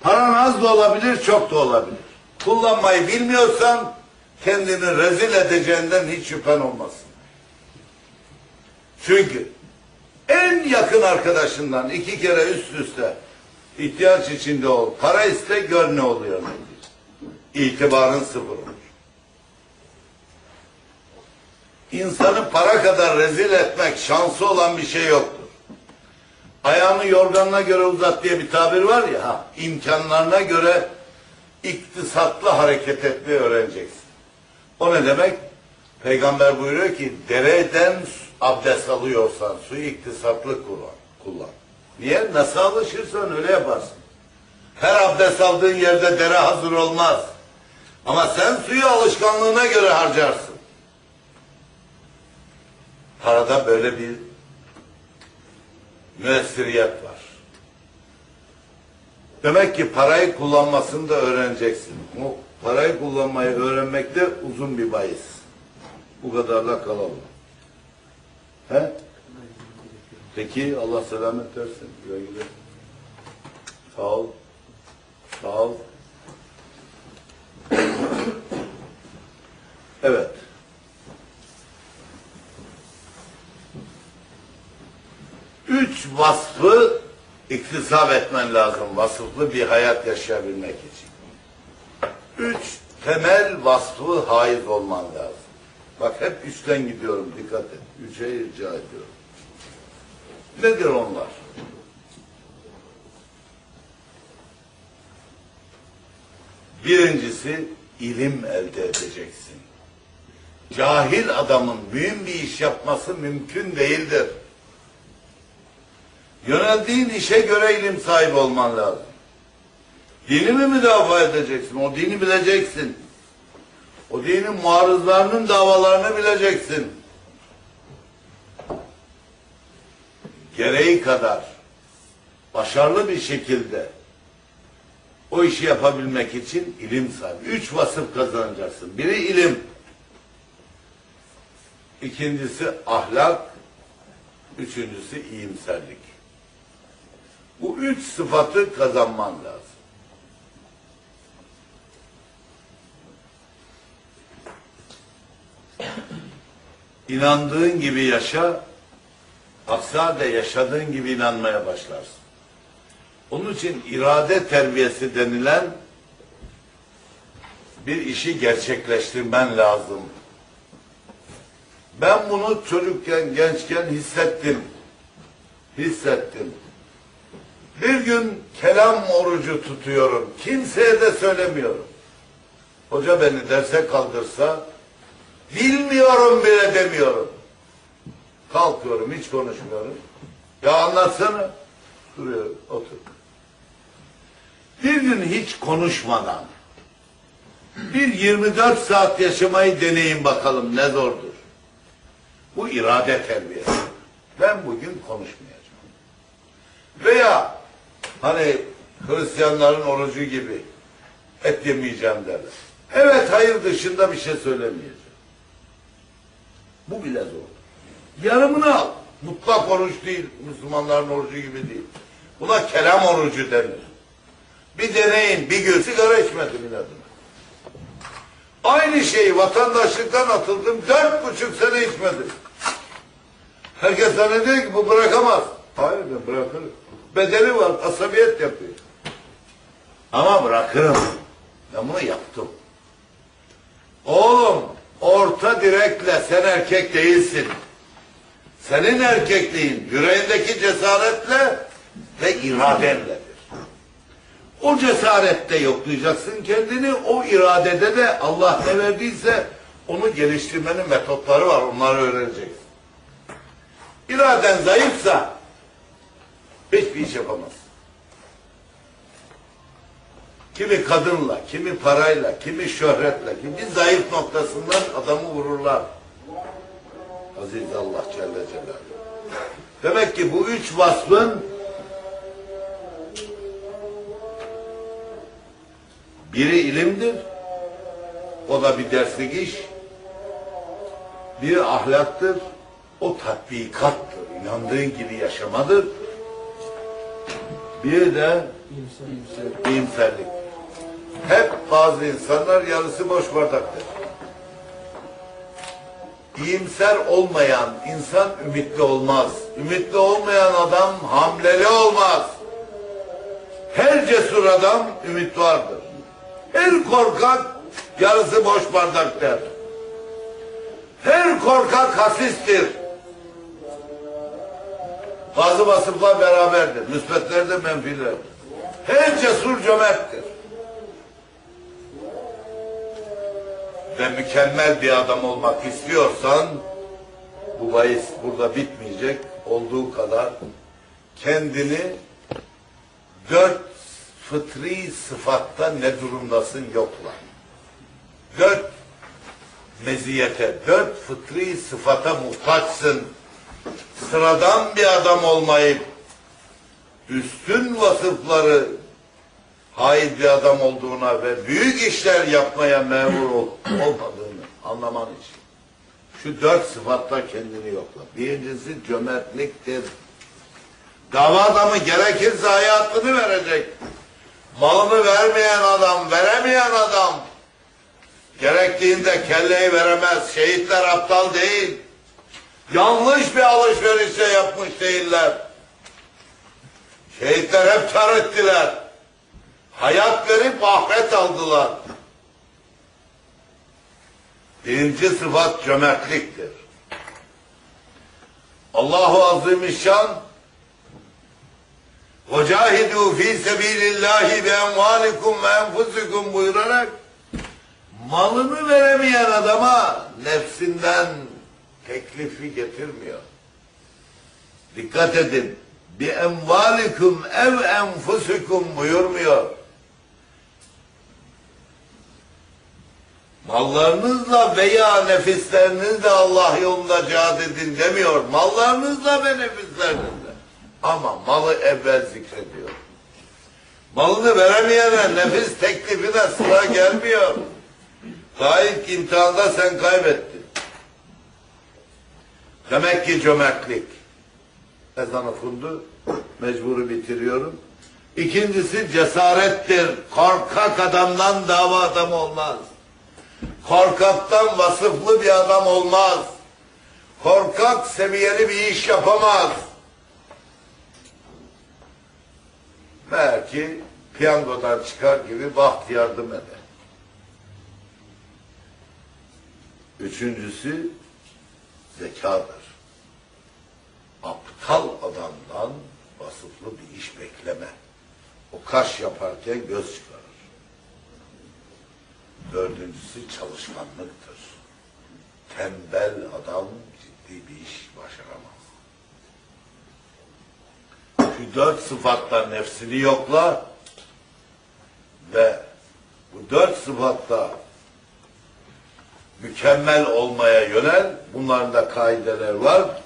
Paran az da olabilir, çok da olabilir. Kullanmayı bilmiyorsan kendini rezil edeceğinden hiç şüphen olmasın. Çünkü en yakın arkadaşından iki kere üst üste ihtiyaç içinde ol, para iste gör ne oluyor. İtibarın sıfır olur. İnsanı para kadar rezil etmek şansı olan bir şey yoktur. Ayağını yorganına göre uzat diye bir tabir var ya, ha, imkanlarına göre iktisatlı hareket etmeyi öğreneceksin. O ne demek? Peygamber buyuruyor ki dereden abdest alıyorsan suyu iktisatlı kullan. kullan. Niye? Nasıl alışırsan öyle yaparsın. Her abdest aldığın yerde dere hazır olmaz. Ama sen suyu alışkanlığına göre harcarsın. Parada böyle bir müessiriyet var. Demek ki parayı kullanmasını da öğreneceksin. O parayı kullanmayı öğrenmekte uzun bir bahis. Bu kadarla kalalım. He? Peki Allah selamet versin. Sağ ol. Sağ ol. Evet. Üç vasfı iktisap etmen lazım. Vasıflı bir hayat yaşayabilmek için. Üç temel vasfı haiz olman lazım. Bak hep üçten gidiyorum dikkat et. Üçe rica ediyorum. Nedir onlar? Birincisi ilim elde edeceksin. Cahil adamın mühim bir iş yapması mümkün değildir. Yöneldiğin işe göre ilim sahibi olman lazım. Dini mi müdafaa edeceksin? O dini bileceksin. O dinin muarızlarının davalarını bileceksin. Gereği kadar başarılı bir şekilde o işi yapabilmek için ilim sahibi. Üç vasıf kazanacaksın. Biri ilim. İkincisi ahlak. Üçüncüsü iyimserlik. Bu üç sıfatı kazanman lazım. İnandığın gibi yaşa, aksi halde yaşadığın gibi inanmaya başlarsın. Onun için irade terbiyesi denilen bir işi gerçekleştirmen lazım. Ben bunu çocukken, gençken hissettim. Hissettim. Bir gün kelam orucu tutuyorum. Kimseye de söylemiyorum. Hoca beni derse kaldırsa bilmiyorum bile demiyorum. Kalkıyorum hiç konuşmuyorum. Ya anlatsana. Duruyor otur. Bir gün hiç konuşmadan bir 24 saat yaşamayı deneyin bakalım ne zordur. Bu irade terbiyesi. Ben bugün konuşmayacağım. Hani Hristiyanların orucu gibi et yemeyeceğim derler. Evet hayır dışında bir şey söylemeyeceğim. Bu bile zor. Yarımını al. Mutlak oruç değil. Müslümanların orucu gibi değil. Buna kelam orucu denir. Bir deneyin. Bir gün sigara içmedim inadına. Aynı şeyi vatandaşlıktan atıldım. Dört buçuk sene içmedim. Herkes zannediyor ki bu bırakamaz. Hayır ben bırakırım. Bedeli var. Asabiyet yapıyor. Ama bırakırım. Ben bunu yaptım. Oğlum orta direkle sen erkek değilsin. Senin erkekliğin yüreğindeki cesaretle ve iradenledir. O cesarette yoklayacaksın kendini, o iradede de Allah ne verdiyse onu geliştirmenin metotları var, onları öğreneceksin. İraden zayıfsa hiçbir iş yapamazsın. Kimi kadınla, kimi parayla, kimi şöhretle, kimi zayıf noktasından adamı vururlar. Aziz Allah Celle Celaluhu. Demek ki bu üç vasfın biri ilimdir, o da bir derslik iş. Biri ahlaktır, o tatbikattır, inandığın gibi yaşamadır. Bir de İyimserlik. Hep bazı insanlar yarısı boş bardaktır. İyimser olmayan insan ümitli olmaz. Ümitli olmayan adam hamleli olmaz. Her cesur adam ümit vardır. Her korkak yarısı boş bardak der. Her korkak hasistir. Bazı vasıflar beraberdir. Müsbetler de menfiler. Her cesur cömerttir. Ve mükemmel bir adam olmak istiyorsan bu bahis burada bitmeyecek. Olduğu kadar kendini dört fıtri sıfatta ne durumdasın yokla. Dört meziyete, dört fıtri sıfata muhtaçsın. Sıradan bir adam olmayıp üstün vasıfları haid bir adam olduğuna ve büyük işler yapmaya memur ol- olmadığını anlaman için. Şu dört sıfatta kendini yokla. Birincisi cömertliktir. Dava adamı gerekirse hayatını verecek. Malını vermeyen adam, veremeyen adam. Gerektiğinde kelleyi veremez. Şehitler aptal değil. Yanlış bir alışverişle yapmış değiller. Şehitler hep kar ettiler. Hayat verip ahiret aldılar. Birinci sıfat cömertliktir. Allahu Azimüşşan وَجَاهِدُوا ف۪ي سَب۪يلِ اللّٰهِ بِاَمْوَالِكُمْ وَاَنْفُسِكُمْ buyurarak malını veremeyen adama nefsinden teklifi getirmiyor. Dikkat edin. Bi emvalikum ev enfusikum buyurmuyor. Mallarınızla veya nefislerinizle Allah yolunda cihad edin demiyor. Mallarınızla ve nefislerinizle. Ama malı evvel zikrediyor. Malını veremeyene nefis teklifine sıra gelmiyor. İlk imtihanda sen kaybettin. Demek ki cömertlik. Ezan okundu. Mecburu bitiriyorum. İkincisi cesarettir. Korkak adamdan dava adamı olmaz. Korkaktan vasıflı bir adam olmaz. Korkak seviyeli bir iş yapamaz. Belki piyangodan çıkar gibi baht yardım eder. Üçüncüsü zekadır. Aptal adamdan vasıflı bir iş bekleme. O kaş yaparken göz çıkarır. Dördüncüsü çalışkanlıktır. Tembel adam ciddi bir iş başaramaz. Şu dört sıfatla nefsini yokla ve bu dört sıfatta mükemmel olmaya yönel. Bunların da kaideler var.